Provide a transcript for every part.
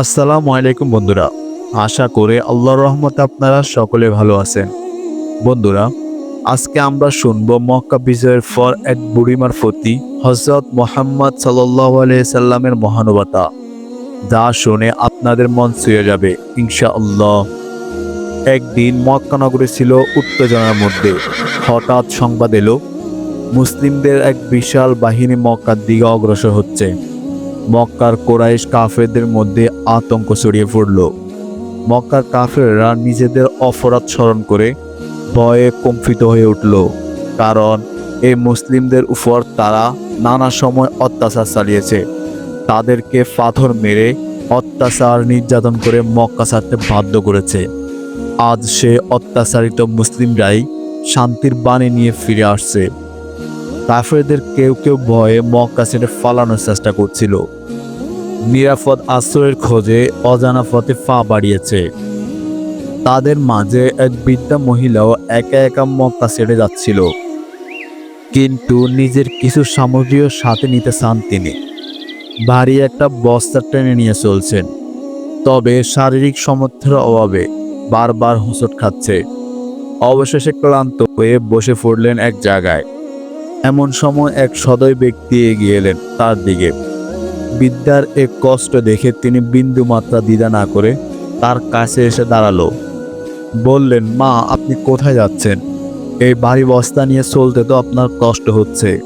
আসসালামু আলাইকুম বন্ধুরা। আশা করে আল্লাহর রহমতে আপনারা সকলে ভালো আছেন। বন্ধুরা, আজকে আমরা শুনব মক্কা বিজয়ের পর এক বুড়িমার ফতি হজরত মোহাম্মদ সাল্লাহ সাল্লামের মহানুবতা যা শুনে আপনাদের মন ছুঁয়ে যাবে ইনশা আল্লাহ একদিন মক্কা নগরে ছিল উত্তেজনার মধ্যে। হঠাৎ সংবাদ এলো, মুসলিমদের এক বিশাল বাহিনী মক্কার দিকে অগ্রসর হচ্ছে। মক্কার কোরাইশ কাফেরদের মধ্যে আতঙ্ক ছড়িয়ে পড়ল। মক্কার কাফেররা নিজেদের অপরাধ স্মরণ করে ভয়ে কম্পিত হয়ে উঠল, কারণ এই মুসলিমদের উপর তারা নানা সময় অত্যাচার চালিয়েছে। তাদেরকে পাথর মেরে অত্যাচার নির্যাতন করে মক্কা ছাড়তে বাধ্য করেছে। আজ সে অত্যাচারিত মুসলিমরাই শান্তির বাণী নিয়ে ফিরে আসছে। কাফেরদের কেউ কেউ ভয়ে মক্কা ছেড়ে ফালানোর চেষ্টা করছিল। নিরাপদ আশ্রয়ের খোঁজে অজানা পথে পা বাড়িয়েছে। তাদের মাঝে এক বৃদ্ধা মহিলাও একা একা মক্কা ছেড়ে যাচ্ছিল। কিন্তু নিজের কিছু সামগ্রীও সাথে নিতে চান তিনি। ভারী একটা বস্তা টেনে নিয়ে চলছেন। তবে শারীরিক সামর্থ্যের অভাবে বারবার হোঁচট খাচ্ছে। অবশেষে ক্লান্ত হয়ে বসে পড়লেন এক জায়গায়। এমন সময় এক সদয় ব্যক্তি এগিয়ে এলেন তার দিকে। বিদ্যার এক কষ্ট দেখে তিনি বিন্দু মাত্রা দ্বিধা না করে তার কাছে এসে দাঁড়াল। বললেন, মা, আপনি কোথায় যাচ্ছেন? এই বাড়ি বস্তা নিয়ে চলতে তো আপনার কষ্ট হচ্ছে।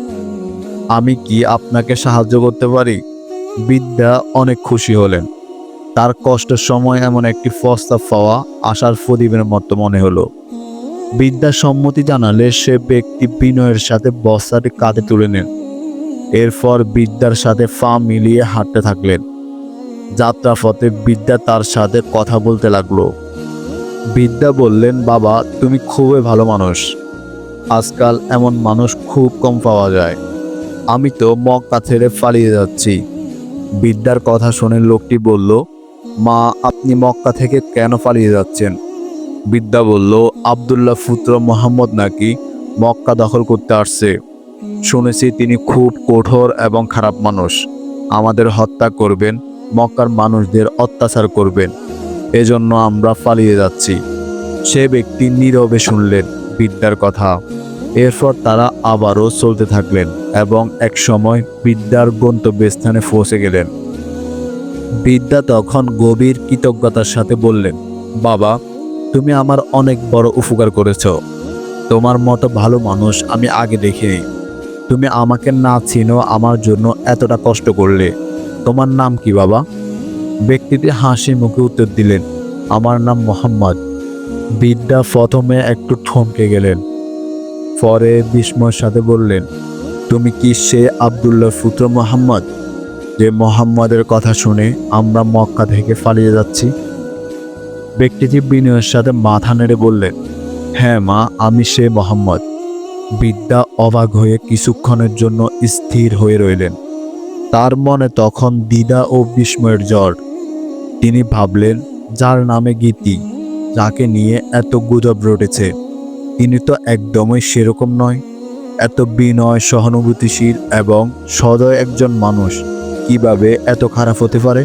আমি কি আপনাকে সাহায্য করতে পারি? বিদ্যা অনেক খুশি হলেন। তার কষ্টের সময় এমন একটি প্রস্তাব পাওয়া আশার প্রদীপের মতো মনে হলো। বিদ্যা সম্মতি জানালে সে ব্যক্তি বিনয়ের সাথে বস্তাটি কাঁধে তুলে নেন। এরপর বিদ্যার সাথে ফা মিলিয়ে হাঁটতে থাকলেন। যাত্রা পথে বিদ্যা তার সাথে কথা বলতে লাগল। বিদ্যা বললেন, বাবা, তুমি খুবই ভালো মানুষ। আজকাল এমন মানুষ খুব কম পাওয়া যায়। আমি তো মক্কা ছেড়ে পালিয়ে যাচ্ছি। বিদ্যার কথা শুনে লোকটি বলল, মা, আপনি মক্কা থেকে কেন পালিয়ে যাচ্ছেন? বিদ্যা বলল, আবদুল্লাহ পুত্র মোহাম্মদ নাকি মক্কা দখল করতে আসছে? শুনেছি তিনি খুব কঠোর এবং খারাপ মানুষ। আমাদের হত্যা করবেন, মক্কার মানুষদের অত্যাচার করবেন। এজন্য আমরা পালিয়ে যাচ্ছি। সে ব্যক্তি নীরবে শুনলেন বিদ্যার কথা। এরপর তারা আবারও চলতে থাকলেন এবং এক সময় বিদ্যার গন্তব্যস্থানে পৌঁছে গেলেন। বিদ্যা তখন গভীর কৃতজ্ঞতার সাথে বললেন, বাবা তুমি আমার অনেক বড় উপকার করেছ। তোমার মতো ভালো মানুষ আমি আগে দেখিনি। তুমি আমাকে না চিনো, আমার জন্য এতটা কষ্ট করলে। তোমার নাম কি, বাবা? ব্যক্তিটি হাসি মুখে উত্তর দিলেন, আমার নাম মোহাম্মদ। বিদ্যা প্রথমে একটু থমকে গেলেন, পরে বিস্ময়ের সাথে বললেন, তুমি কি সে আবদুল্লাহ পুত্র মোহাম্মদ, যে মোহাম্মদের কথা শুনে আমরা মক্কা থেকে পালিয়ে যাচ্ছি? ব্যক্তিটি বিনয়ের সাথে মাথা নেড়ে বললেন হ্যাঁ মা, আমি সে মোহাম্মদ। বিদ্যা অবাক হয়ে কিছুক্ষণের জন্য স্থির হয়ে রইলেন। তার মনে তখন দ্বিধা ও বিস্ময়ের জ্বর। তিনি ভাবলেন, যার নামে গীতি, যাকে নিয়ে এত গুজব রটেছে, তিনি তো একদমই সেরকম নয়। এত বিনয়, সহানুভূতিশীল এবং সদয় একজন মানুষ, কীভাবে এত খারাপ হতে পারে?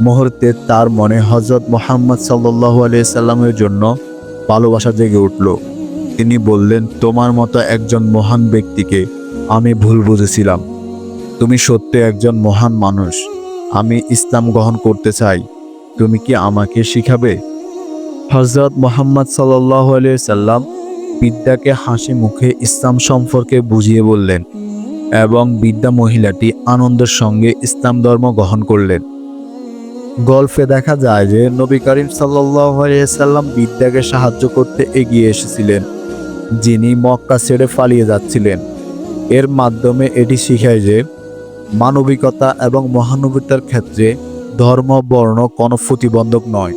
মুহূর্তে তার মনে হজরত মোহাম্মদ সাল্লাহ সাল্লামের জন্য ভালোবাসা জেগে উঠল। তিনি বললেন, তোমার মতো একজন মহান ব্যক্তিকে আমি ভুল বুঝেছিলাম। তুমি সত্যি একজন মহান মানুষ। আমি ইসলাম গ্রহণ করতে চাই। তুমি কি আমাকে শিখাবে? হজরত মোহাম্মদ সাল্লাহ সাল্লাম বিদ্যাকে হাসি মুখে ইসলাম সম্পর্কে বুঝিয়ে বললেন এবং বিদ্যা মহিলাটি আনন্দের সঙ্গে ইসলাম ধর্ম গ্রহণ করলেন। গল্পে দেখা যায় যে নবী করিম সাল্লাম বিদ্যাকে সাহায্য করতে এগিয়ে এসেছিলেন, যিনি মক্কা ছেড়ে পালিয়ে যাচ্ছিলেন। এর মাধ্যমে এটি শিখায় যে মানবিকতা এবং মহানবিতার ক্ষেত্রে ধর্ম, বর্ণ কোনো প্রতিবন্ধক নয়।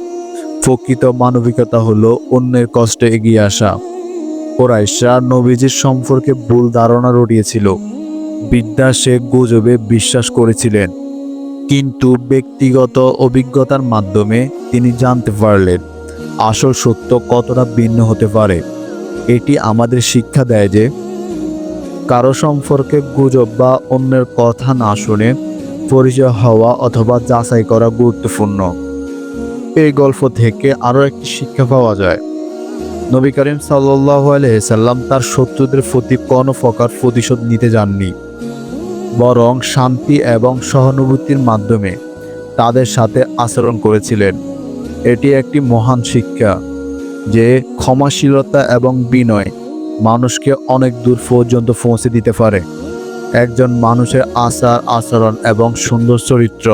প্রকৃত মানবিকতা হলো অন্যের কষ্টে এগিয়ে আসা। কোরাইশা নবীজির সম্পর্কে ভুল ধারণা রটিয়েছিল। বিদ্যা সে গুজবে বিশ্বাস করেছিলেন। কিন্তু ব্যক্তিগত অভিজ্ঞতার মাধ্যমে তিনি জানতে পারলেন আসল সত্য কতটা ভিন্ন হতে পারে। এটি আমাদের শিক্ষা দেয় যে কারও সম্পর্কে গুজব বা অন্যের কথা না শুনে পরিচয় হওয়া অথবা যাচাই করা গুরুত্বপূর্ণ। এই গল্প থেকে আরও একটি শিক্ষা পাওয়া যায়। নবী করিম সাল্লাহ সাল্লাম তার শত্রুদের প্রতি কোনো প্রকার প্রতিশোধ নিতে যাননি। বরং শান্তি এবং সহানুভূতির মাধ্যমে তাদের সাথে আচরণ করেছিলেন। এটি একটি মহান শিক্ষা যে ক্ষমাশীলতা এবং বিনয় মানুষকে অনেক দূর পর্যন্ত পৌঁছে দিতে পারে। একজন মানুষের আচার, আচরণ এবং সুন্দর চরিত্র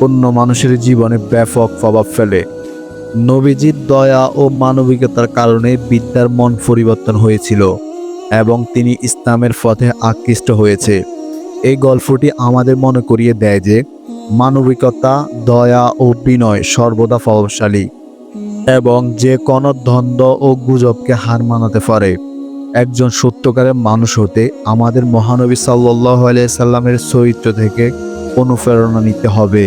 অন্য মানুষের জীবনে ব্যাপক প্রভাব ফেলে। নবীজির দয়া ও মানবিকতার কারণে বিদ্যার মন পরিবর্তন হয়েছিল এবং তিনি ইসলামের পথে আকৃষ্ট হয়েছে। এই গল্পটি আমাদের মনে করিয়ে দেয় যে মানবিকতা, দয়া ও বিনয় সর্বদা প্রভাবশালী এবং যে কোনো দ্বন্দ্ব ও গুজবকে হার মানাতে পারে। একজন সত্যকারের মানুষ হতে আমাদের মহানবী সাল্লাহ আলিয়া সাল্লামের চরিত্র থেকে অনুপ্রেরণা নিতে হবে।